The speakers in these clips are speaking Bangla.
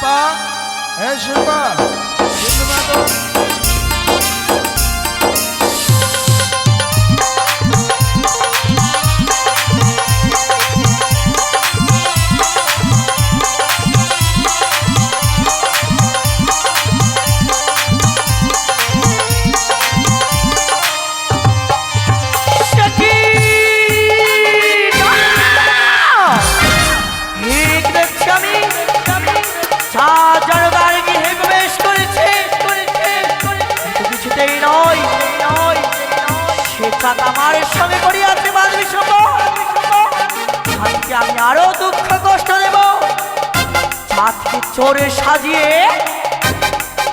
শিল্পা। হ্যাঁ শিল্পা। শিল্পা তো চাঁদ আমার সঙ্গে করিয়াছে বাদবি চাঁদকে আমি আরও দুঃখ কষ্ট দেব। চাঁদকে চোরে সাজিয়ে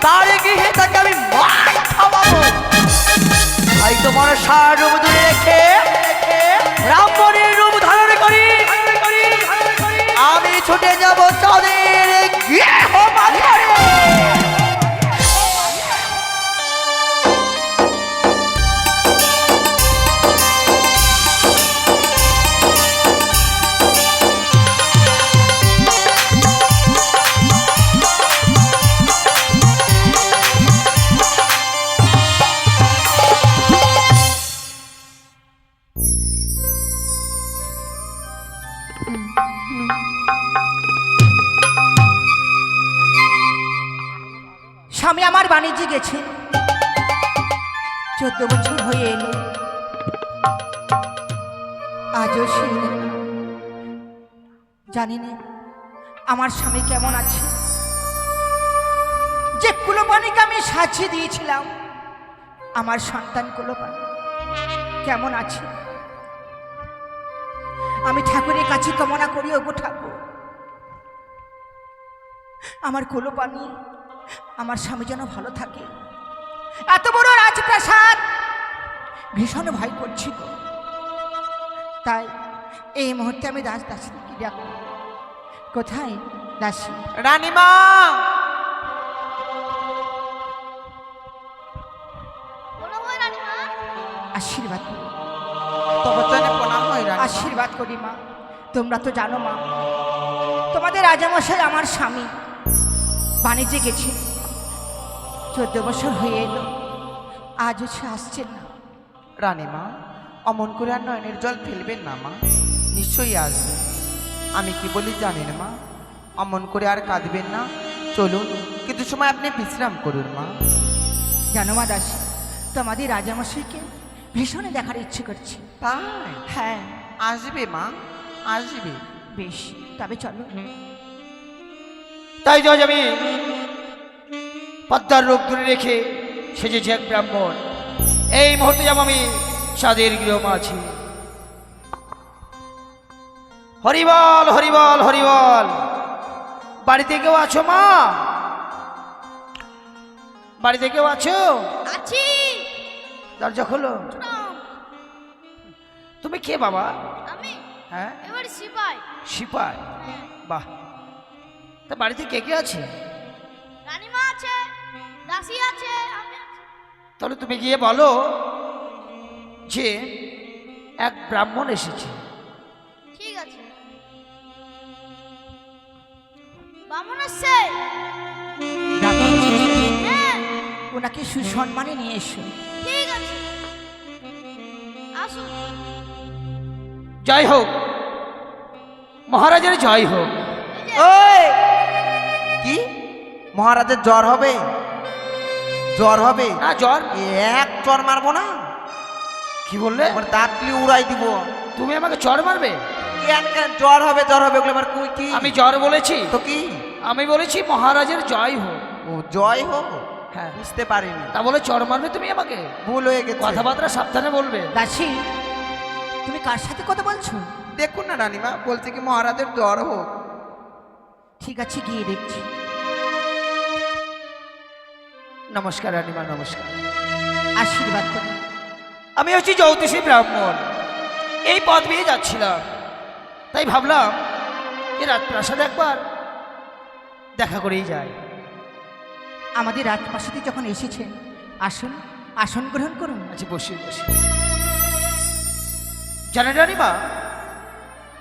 তার গৃহে তাকে আমি মার ভাই তোমার সার রূপ দূরে রেখে ব্রাহ্মণের রূপ ধারণ করি। আমি ছুটে যাব চাঁদের গৃহ গেছে চোদ্দ বছর হয়ে এলো। আজও সে জানি না আমার স্বামী কেমন আছে। যে কুলোপানিকে আমি সাজিয়ে দিয়েছিলাম, আমার সন্তান কুলোপানি কেমন আছে? আমি ঠাকুরের কাছে কামনা করি ওগো ঠাকুর। আমার কুলোপানি আমার স্বামী যেন ভালো থাকে। এত বড় রাজপ্রাসাদ! ভীষণ ভয় করছি গো। তাই এই মুহূর্তে আমি দাস দাসীকে ডাকবো? কোথায় দাসী? রানীমা! আশীর্বাদ আশীর্বাদ করি মা। তোমরা তো জানো মা। তোমাদের রাজামশাই আমার স্বামী। বাণিজ্যে গেছে। চোদ্দ বছর হয়ে এলো। আজও সে আসছেন না। রানীমা অমন করে আর নয়নের জল ফেলবেন না মা। নিশ্চয়ই আসবে। আমি কি বলি জানেন মা? অমন করে আর কাঁদবেন না। চলুন কিন্তু সময় আপনি বিশ্রাম করুন মা। জানো মা দাসী তোমাদের রাজামশাইকে ভীষণ দেখার ইচ্ছে করছে। তাই? হ্যাঁ আসবে মা আসবে। বেশ তবে চলো। তাই আজ আমি পদ্মার রূপ দূরে রেখে সেজেছি এক ব্রাহ্মণ। এই মুহূর্তে যাব আমি সাদের গৃহ আছি। হরিবল হরিবল হরিবল। বাড়িতে কেউ আছো মা? বাড়িতে কেউ আছো? আছি। দরজা খোলো। তুমি কে বাবা? আমি? হ্যাঁ? এবার সিপাই। সিপাই? হ্যাঁ, বাহ। তা বাড়িতে কে কে আছে? রানীমা আছে দাসী আছে তাহলে তুমি গিয়ে বলো যে এক ব্রাহ্মণ এসেছে। ঠিক আছে। বামন আসছে হ্যাঁ। ওনাকে সুসম্মানে নিয়ে এসো। ঠিক আছে। আসুন। জয় হোক। মহারাজের জয় হোক। ওই! কি? মহারাজের জ্বর হবে? জ্বর হবে? না জ্বর। এক চর মারবো না? কি বললে? আমার দাঁতলি উড়াই দিব। তুমি আমাকে চর মারবে? জ্বর হবে জ্বর হবে ওগুলো আমার কই কি? আমি জ্বর বলেছি। তো কি? আমি বলেছি মহারাজের জয় হোক। ও জয় হোক? হ্যাঁ। বুঝতে পারিনি। তা বলে চড় মারবে তুমি আমাকে? ভুল হয়ে গেছে। কথাবার্তা সাবধানে বলবে। দাসী তুমি কার সাথে কথা বলছো? দেখুন না রানীমা বলছে কি মহারাজের জ্বর হোক। ঠিক আছে গিয়ে দেখছি। নমস্কার রানীমা নমস্কার। আশীর্বাদ করি আমি হচ্ছি জ্যোতিষী ব্রাহ্মণ। এই পথ বেয়ে যাচ্ছিলাম। তাই ভাবলাম যে রাজপ্রাসাদ একবার দেখা করেই যায় আমাদের রাজপ্রাসাদে যখন এসেছেন আসুন আসন গ্রহণ করুন। আচ্ছা বসি বসি। জানেন রানীমা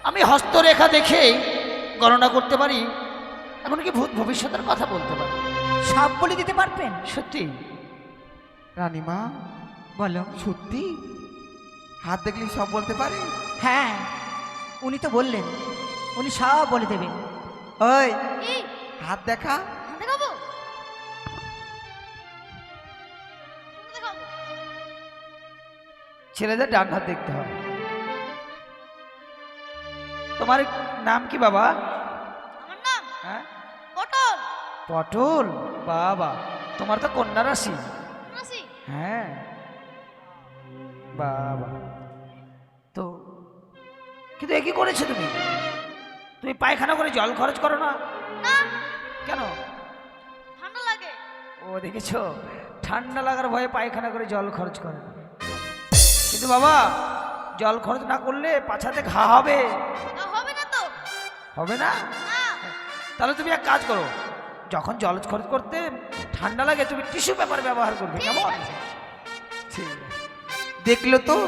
আমি হস্তরেখা দেখেই গণনা করতে পারি এমনকি ভূত ভবিষ্যতের কথা বলতে পারে। সব বলে দিতে পারবেন? সত্যি? রানীমা বলো। সত্যি? হাত দেখলে সব বলতে পারে? হ্যাঁ উনি তো বললেন। উনি সব বলে দেবেন। ওই হাত দেখা। ছেলেদের ডান হাত দেখতে হবে। তোমার নাম কি বাবা? আমার নাম? হ্যাঁ? পটল? বাবা তোমার তো কন্যা রাশি। হ্যাঁ। বাবা। তো কিন্তু এ কি করেছ তুমি? তুমি পায়খানা করে জল খরচ করো না। কেন? ঠান্ডা লাগে। ও দেখেছ? ঠান্ডা লাগার ভয়ে পায়খানা করে জল খরচ করে। না। কিন্তু বাবা জল খরচ না করলে পাছাতে ঘা হবে। হবে না তো। হবে না। তাহলে তুমি এক কাজ করো যখন জল খরচ করতে ঠান্ডা লাগে তুমি টিস্যু পেপার ব্যবহার করবে কেমন? ঠিক দেখল তো?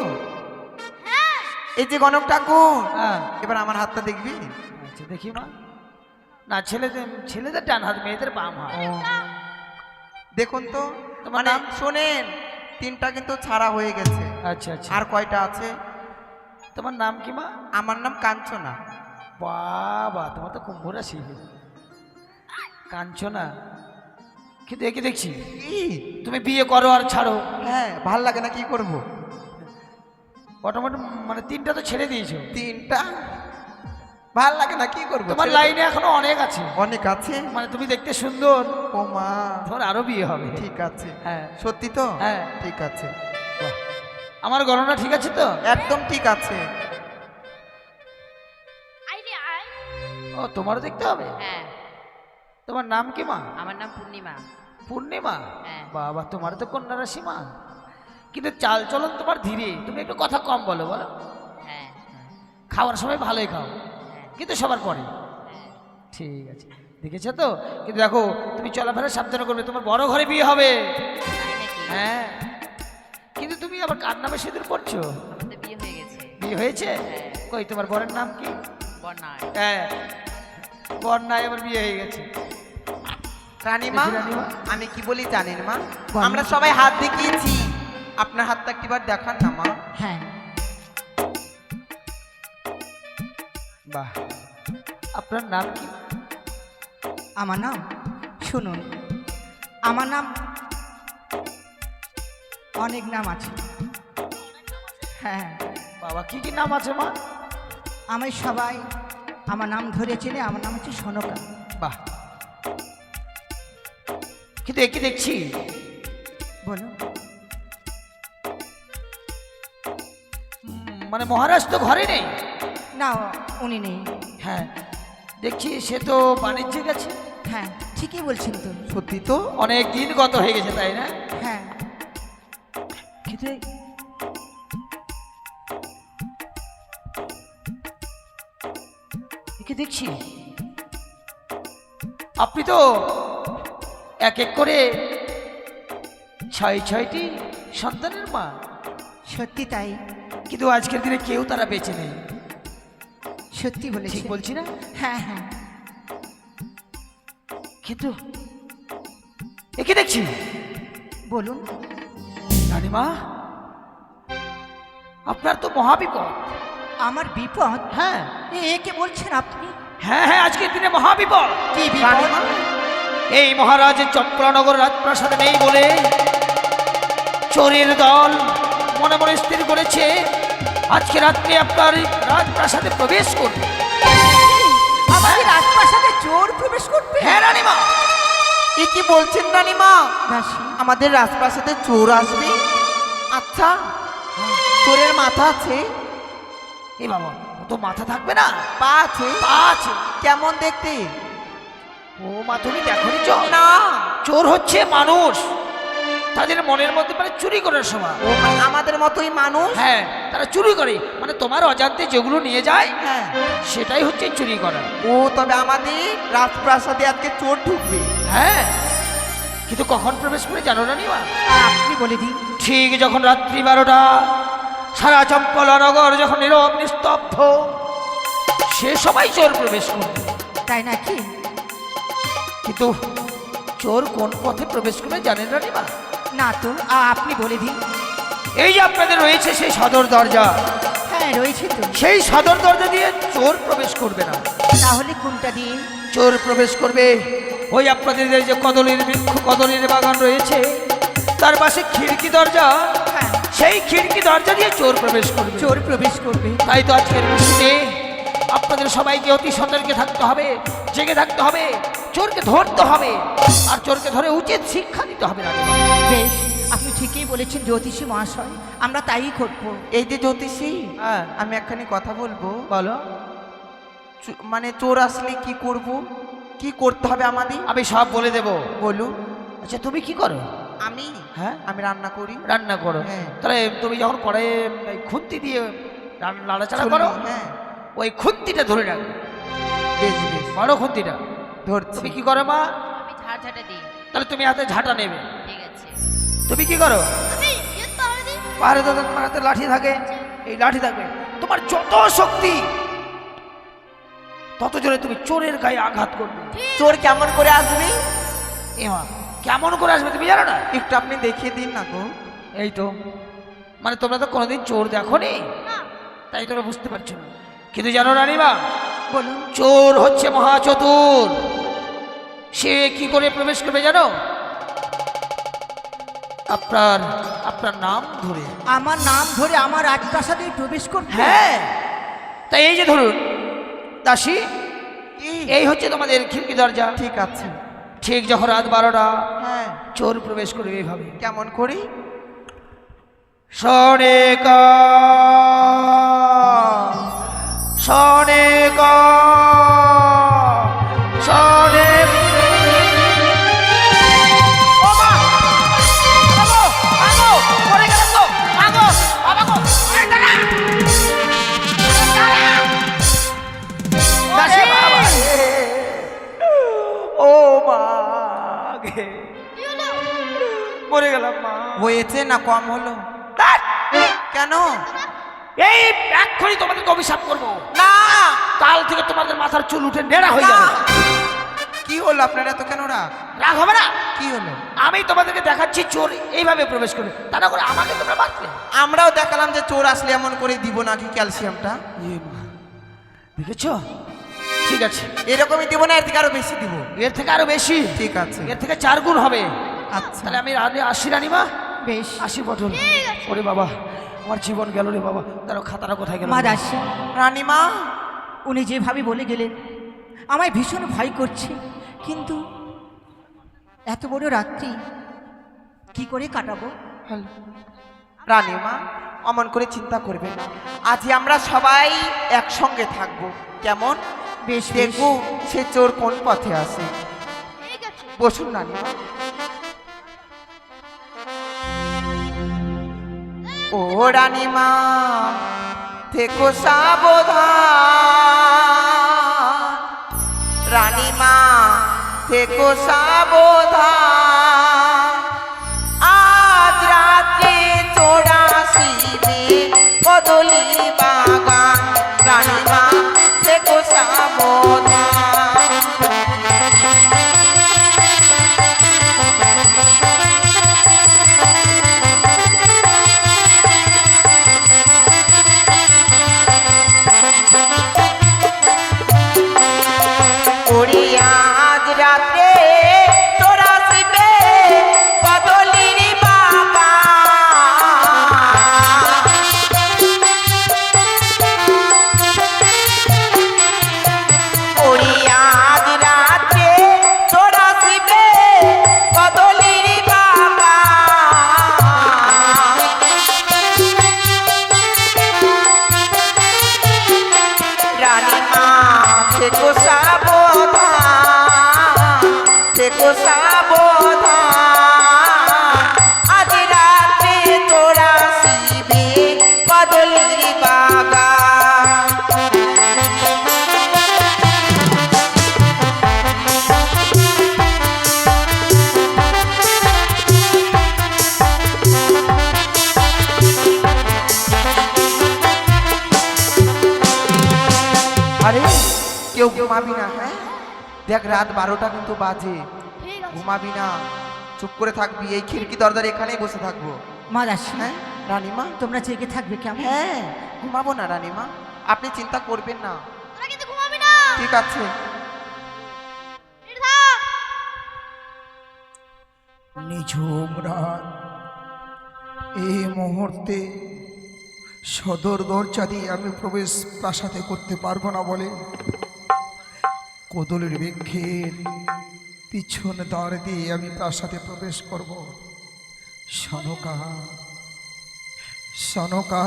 এই যে গণক ঠাকুর হ্যাঁ। এবার আমার হাতটা দেখবি? আচ্ছা দেখি মা। না ছেলেদের ছেলেদের ডান হাত মেয়েদের বাম হাত। দেখুন তো তোমার মানে নাম? শোনেন তিনটা কিন্তু ছাড়া হয়ে গেছে। আচ্ছা আচ্ছা। আর কয়টা আছে? তোমার নাম কি মা? আমার নাম কাঞ্চনা। বাবা তোমার তো কুম্ভ রাশি কাঞ্চনা কিন্তু একে দেখছি? তুমি বিয়ে করো আর ছাড়ো। হ্যাঁ ভালো লাগে না কি করব? অটোমেটিক মানে তিনটা তো ছেড়ে দিয়েছ। তিনটা? ভালো লাগে না কি করব? তোমার লাইনে এখনও অনেক আছে। অনেক আছে? মানে তুমি দেখতে সুন্দর। ও মা। তোমার আরও বিয়ে হবে। ঠিক আছে। হ্যাঁ। সত্যি তো? হ্যাঁ। ঠিক আছে। আমার গণনা ঠিক আছে তো? একদম ঠিক আছে। ও তোমারও দেখতে হবে? হ্যাঁ। তোমার নাম কি মা? আমার নাম পূর্ণিমা। পূর্ণিমা? হ্যাঁ। বাবা তোমার তো কন্যা রাশি মা। কিন্তু চাল চলন তোমার ধীরে। তুমি একটু কথা কম বলো বলো। হ্যাঁ। খাওয়ার সময় ভালোই খাও। হ্যাঁ। কিন্তু সবার পরে। ঠিক আছে। দেখেছ তো? কিন্তু দেখো তুমি চলাফেরা সাবধান করবে। তোমার বড় ঘরে বিয়ে হবে। হ্যাঁ। কিন্তু তুমি আবার কার নামে সিঁদুর পড়ছো বিয়ে হয়ে হয়েছে? হ্যাঁ। কই তোমার বরের নাম কি? বন্যায় হ্যাঁ। বর নাই আবার বিয়ে হয়ে গেছে। রানীমা আমি কি বলি জানেন মা? আমরা সবাই হাত দেখিয়েছি। আপনার হাতটা একটিবার দেখান না মা। হ্যাঁ। বাহ। আপনার নাম কি? আমার নাম? শুনুন। আমার নাম অনেক নাম আছে। হ্যাঁ। বাবা কি কি নাম আছে মা? আমি সবাই আমার নাম ধরে চেনে আমার নাম হচ্ছে সোনকা। বাহ। কিন্তু একে দেখছি? উম, মানে মহারাজ তো ঘরে নেই? না উনি নেই। হ্যাঁ দেখছি সে তো বাণিজ্যে গেছে। হ্যাঁ ঠিকই বলছেন তো। সত্যি তো অনেক দিন গত হয়ে গেছে তাই না? হ্যাঁ। কিন্তু একে দেখছি। আপনি তো এক এক করে ছয় ছয়টি সন্তানের মা। সত্যি তাই। কিন্তু আজকের দিনে কেউ তারা বেঁচে নেই। সত্যি বলে ঠিক বলেছি না? হ্যাঁ হ্যাঁ। কিন্তু একে দেখছি। বলুন। রানীমা আপনার তো মহাবিপদ আমার বিপদ? হ্যাঁ। একে বলছেন আপনি? হ্যাঁ হ্যাঁ আজকের দিনে মহাবিপদ কি বিপদ? এই মহারাজের চম্পলানগর রাজপ্রাসাদে নেই বলে চোরের দল মনে মনে স্থির করেছে। আজকে রাত্রে আপনার রাজপ্রাসাদে প্রবেশ করবে। আমাদের রাজপ্রাসাদে চোর প্রবেশ করবে? হ্যাঁ রানীমা। এ কি বলছেন রানীমা? আমাদের রাজপ্রাসাদে চোর আসবে? আচ্ছা চোরের মাথা আছে। এ বাবা তো মাথা থাকবে না? পা আছে। পা আছে। কেমন দেখতে? ও মা তুমি চোর? না। চোর হচ্ছে মানুষ। তাদের মনের মধ্যে মানে চুরি করার সময়। ও মানে আমাদের মতোই মানুষ? হ্যাঁ তারা চুরি করে। মানে তোমার অজান্তে যেগুলো নিয়ে যায় হ্যাঁ। সেটাই হচ্ছে চুরি করা। ও তবে আমাদের রাজপ্রাসাদে আজকে চোর ঢুকবে। হ্যাঁ কিন্তু কখন প্রবেশ করে জানো না নিমা আপনি বলে দিন। ঠিক যখন রাত্রি বারোটা সারা চম্পলা নগর যখন নীরব নিস্তব্ধ সে সবাই চোর প্রবেশ করবে। তাই নাকি? কিন্তু চোর কোন পথে প্রবেশ করবে জানেন রানীমা? না তো আপনি বলে দিন। এই যে আপনাদের রয়েছে সেই সদর দরজা। হ্যাঁ রয়েছে তো। সেই সদর দরজা দিয়ে চোর প্রবেশ করবে না। তাহলে কোনটা দিয়ে চোর প্রবেশ করবে। ওই আপনাদের এই যে কদলের বৃক্ষ কদলের বাগান রয়েছে তার পাশে খিড়কি দরজা। হ্যাঁ। সেই খিড়কি দরজা দিয়ে চোর প্রবেশ করবে। চোর প্রবেশ করবে। তাই তো আজকের বৃষ্টিতে আপনাদের সবাইকে অতি সতর্কে থাকতে হবে জেগে থাকতে হবে। চোরকে ধরতে হবে। আর চোরকে ধরে উচিত শিক্ষা দিতে হবে। বেশ আপনি ঠিকই বলেছেন জ্যোতিষী মহাশয়। আমরা তাই করব। এই যে জ্যোতিষী হ্যাঁ। আমি একখানি কথা বলব। বলো। চো- মানে চোর আসলে কি করব? কি করতে হবে আমাদের? আমি সব বলে দেব। বলুন আচ্ছা তুমি কি করো? আমি? হ্যাঁ আমি রান্না করি। রান্না করো। হ্যাঁ। তাহলে তুমি যখন কড়াইয়ে এই খুন্তি দিয়ে নাড়াচাড়া করো হ্যাঁ। ওই খুন্তিটা ধরে রাখো বেশ বেশ। বড় খুন্তিটা। ধরছি। তুমি কি করো মা? আমি ঝাড় ঝাঁটে দিই। তাহলে তুমি হাতে ঝাঁটা নেবে। ঠিক আছে। তুমি কি করো? পাহাড়ে তো তোমার হাতে লাঠি থাকে। এই লাঠি থাকবে। তোমার যত শক্তি তত জোরে তুমি চোরের গায়ে আঘাত করবে। চোর কেমন করে আসবে? এমা কেমন করে আসবে তুমি জানো না? একটু আপনি দেখিয়ে দিন না গো। এই তো। মানে তোমরা তো কোনোদিন চোর দেখো নি না। তাই তোমরা বুঝতে পারছ না। কিন্তু জানো রানীমা বলুন। চোর হচ্ছে মহাচতুর। সে কি করে প্রবেশ করবে জানো? আপনার আপনার নাম ধরে। আমার নাম ধরে আমার রাজপ্রাসাদে প্রবেশ করবে হ্যাঁ। তাই এই যে ধরুন দাসী কি? এই হচ্ছে তোমাদের খিড়কি দরজা। ঠিক আছে। ঠিক যখন রাত বারোটা হ্যাঁ। চোর প্রবেশ করবে এইভাবে। কেমন করি? সনেকা সনেকা সনে না কম হলো! কেন? এই এক্ষুনি তোমাদেরকে অভিশাপ করব। না! কাল থেকে তোমাদের মাথার চুল উঠে নেড়া হয়ে। যাবে। কি হলো আপনারা তো কেন রাগ? রাগ হবে না? কি হলো? আমি তোমাদেরকে দেখাচ্ছি চোর এইভাবে প্রবেশ করবে। তা না করে আমাকে তোমরা বাঁচবে আমরাও দেখালাম যে চোর আসলে এমন করে দিব নাকি ক্যালসিয়ামটা। দেখেছ? ঠিক আছে। এরকমই দিব না এর থেকে আরও বেশি দিব। এর থেকে আরও বেশি? ঠিক আছে। এর থেকে চার গুণ হবে। আচ্ছা। তাহলে আমি রানি আসি রানিমা। বেশ। আসি পটল। ওরে বাবা আমার জীবন গেল রে বাবা। তার খাতাটা কোথায় গেল? মা দাসী রানীমা। উনি যেভাবে বলে গেলেন আমায় ভীষণ ভয় করছে। কিন্তু এত বড় রাত্রি কি করে কাটাবো? রানীমা অমন করে চিন্তা করবেন না। আজ আমরা সবাই একসঙ্গে থাকব। কেমন? বেশ দেখব সে চোর কোন পথে আসে ঠিক আছে। বসুন রানীমা। ও রানীমা থেকো সাবধান রানীমা থেকো সাবধান থেকো দেখ রাত বারোটা কিন্তু বাজে। ঘুমাবি না। চুপ করে থাকবি। এই খিড়কি দরজার এখানেই বসে থাকব। মা দাসী হ্যাঁ? রানীমা তোমরা জেগে থাকবে কেমন? হ্যাঁ ঘুমাবো না রানীমা। আপনি চিন্তা করবেন না। তোরা কিন্তু ঘুমাবি না। ঠিক আছে। নিঝুম রাত এই মুহূর্তে সদর দরজা দিয়ে আমি প্রবেশ প্রাসাদে করতে পারব না বলে কোদলের বৃক্ষের পিছন দ্বার দিয়ে আমি প্রাসাদে প্রবেশ করব। সনকা সনকা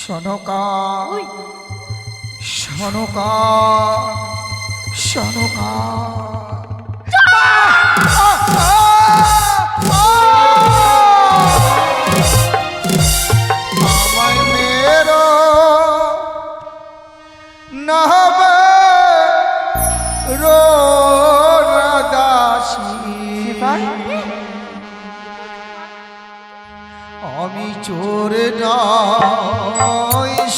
সনকা সনকা সনকা। আমি চোর না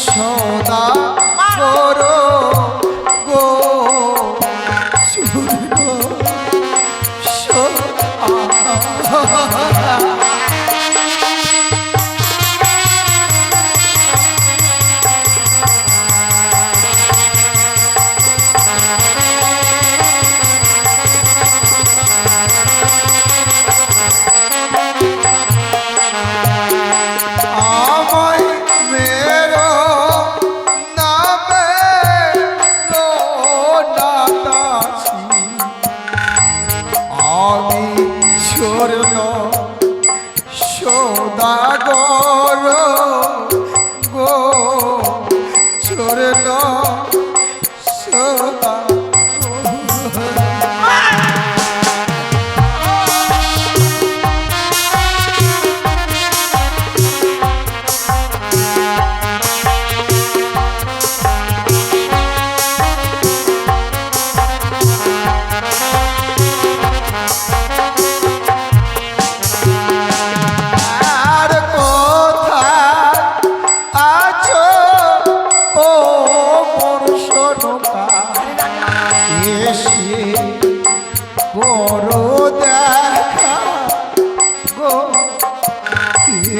সদা আমি স্বর্ণ সদাগর।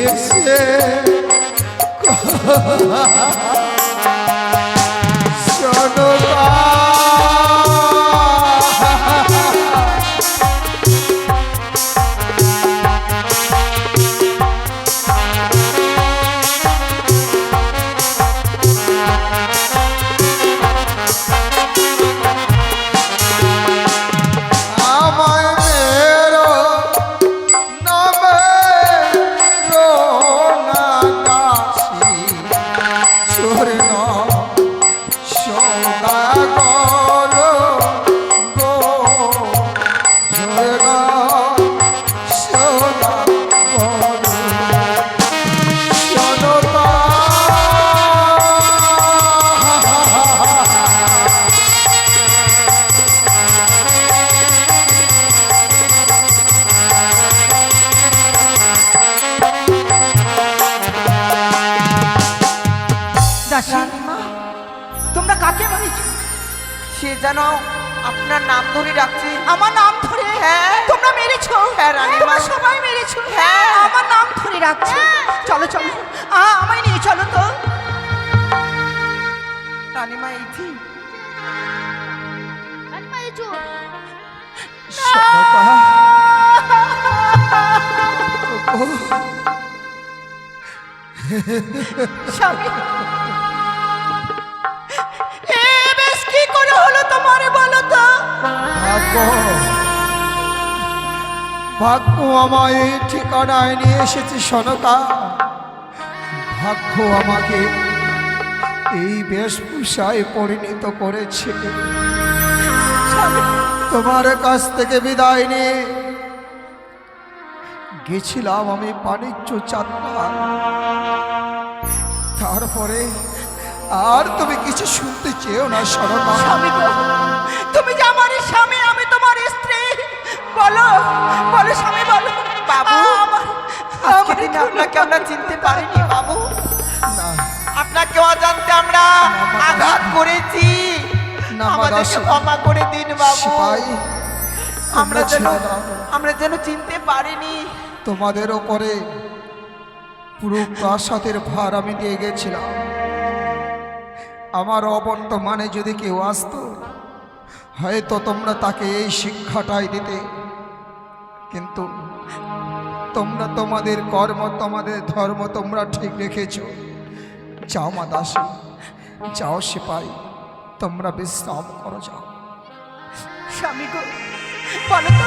এসে স্বামী। বেশ কি করে হলো তোমারে বলো তো? ভাগ্য। আমায় এই ঠিকানায় নিয়ে এসেছে সনকা। ভাগ্য আমাকে এই বেশভূষায় পরিণত করেছে। তোমার কাছ থেকে বিদায় নিয়ে গেছিলাম আমি বাণিজ্য চাঁদা তারপরে আর তুমি কিছু শুনতে চেয়েও না সরমা স্বামী গো তুমি যে আমার স্বামী আমি তোমার স্ত্রী। বলো বলো স্বামী বলো। বাবু, দিনে আপনাকে আমরা চিনতে পারিনি বাবু। না। আপনাকে অজান্তে আমরা আঘাত করেছি। আমাদেরকে ক্ষমা করে দিন বাবু। আমরা যেন আমরা যেন চিনতে পারিনি। তোমাদের ওপরে পুরো প্রাসাদের ভার আমি দিয়ে গেছিলাম। আমার অবর্তমানে যদি কেউ আসতো, হয়তো তোমরা তাকে এই শিক্ষাটাই দিতে। কিন্তু তোমরা তোমাদের কর্ম, তোমাদের ধর্ম তোমরা ঠিক রেখেছ। যাও মা দাসী, যাও সিপাই, তোমরা বিশ্রাম করো, যাও। স্বামী গো, বলো তো,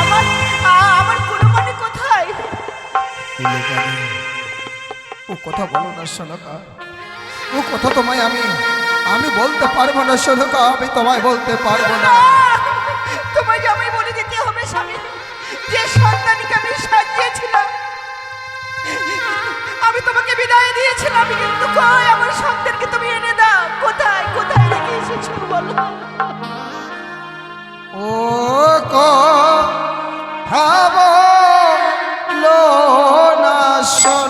আমার আমার কুলমণি কোথায় ও কথা বলো না শোনকা ও কথা তোমায় আমি আমি বলতে পারব না শোনকা আমি তোমায় বলতে পারব না। তোমায় আমি বলে দিতে হবে স্বামী। যে সন্তানকে আমি সাজিয়েছিলাম আমি তোমাকে বিদায় দিয়েছিলাম কিন্তু কই আমার সন্তানকে তুমি এনে দাও? কোথায় কোথায় রেখে এসেছ বলো? ও কো ভাবো। লো না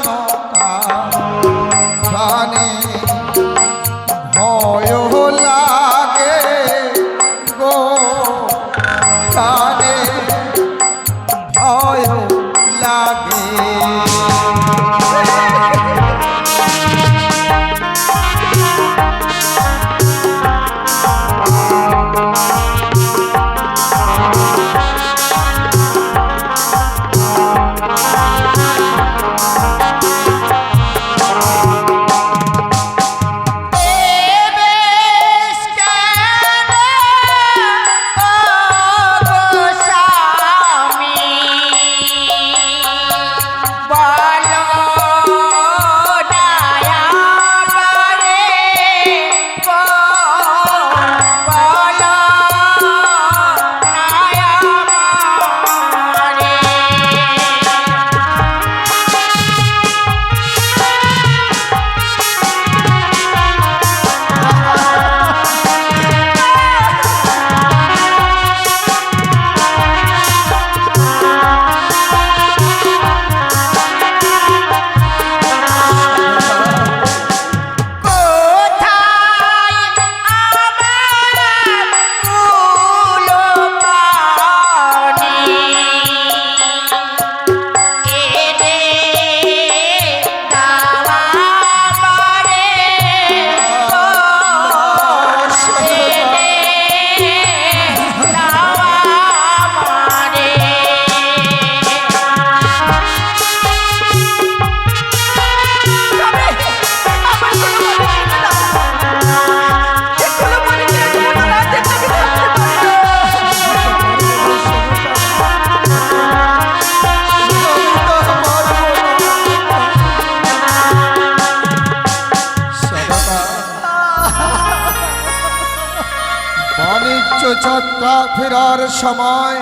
বাণিজ্য যাত্রা ফেরার সময়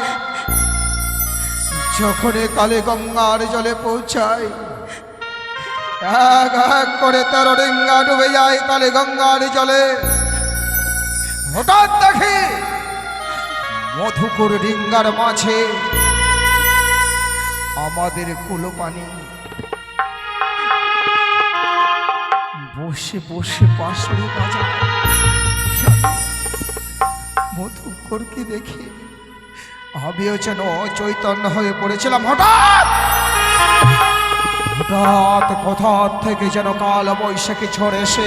যখন কালে গঙ্গার জলে পৌঁছায় এক এক করে তেরো ডিঙ্গা ডুবে যায় কালে গঙ্গার জলে। হঠাৎ দেখি মধুকুর ডিঙ্গার মাঝে আমাদের কুলোপানি বসে বসে বাঁশড়ি বাজায়। মধুকরকে দেখে? আমিও যেন চৈতন্য হয়ে পড়েছিলাম, হঠাৎ! হঠাৎ কোথা থেকে যেন কাল বৈশাখী ঝড় এসে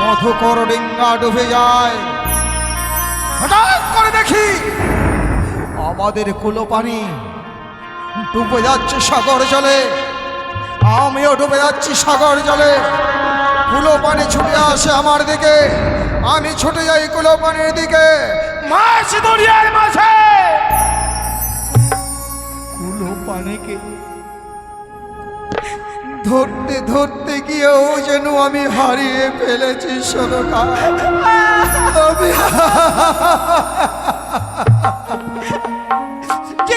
মধুকর ডিঙ্গা ডুবে যায়। হঠাৎ করে দেখি, আমাদের কুলো পানি ডুবে যাচ্ছে সাগর জলে। আমিও ডুবে যাচ্ছি সাগর জলে। কুলো পানি ছুটে আসে আমার দিকে। আমি ছুটে যাই কুলো পানির দিকে। মাছ দরিয়ার মাঝে। কুলো পানিকে ধরতে ধরতে গিয়েও যেন আমি হারিয়ে ফেলেছি আমি যে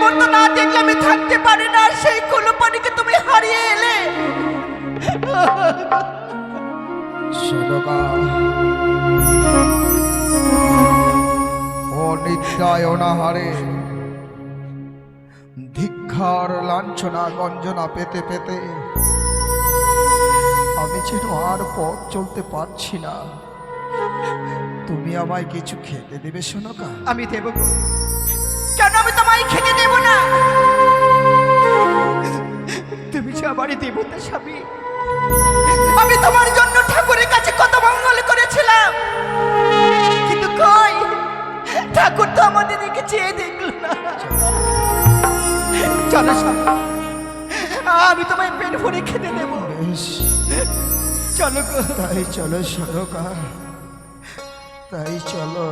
মুহূর্ত না দেখলে আমি থাকতে পারি না, সেই কুলপানিকে তুমি হারিয়ে এলে। সোনকা অনাহারে। ধিক্ষার লাঞ্ছনা, গঞ্জনা পেতে পেতে আমি যেন আর পথ চলতে পারছি না। তুমি আমায় কিছু খেতে দেবে শোনকা আমি দেব কেন আমি তোমায় খেতে দেব না? তুমি যে আমারই দেবতা স্বামী। আমি তোমার জন্য ঠাকুরের কাছে কত মঙ্গল করেছিলাম। কিন্তু কই? ঠাকুর তো আমাদের দিকে চেয়ে দেখল না। চলো আমি তোমায় পেট ভরে খেতে দেবো। চলো তাই চলো সরকা তাই চলো।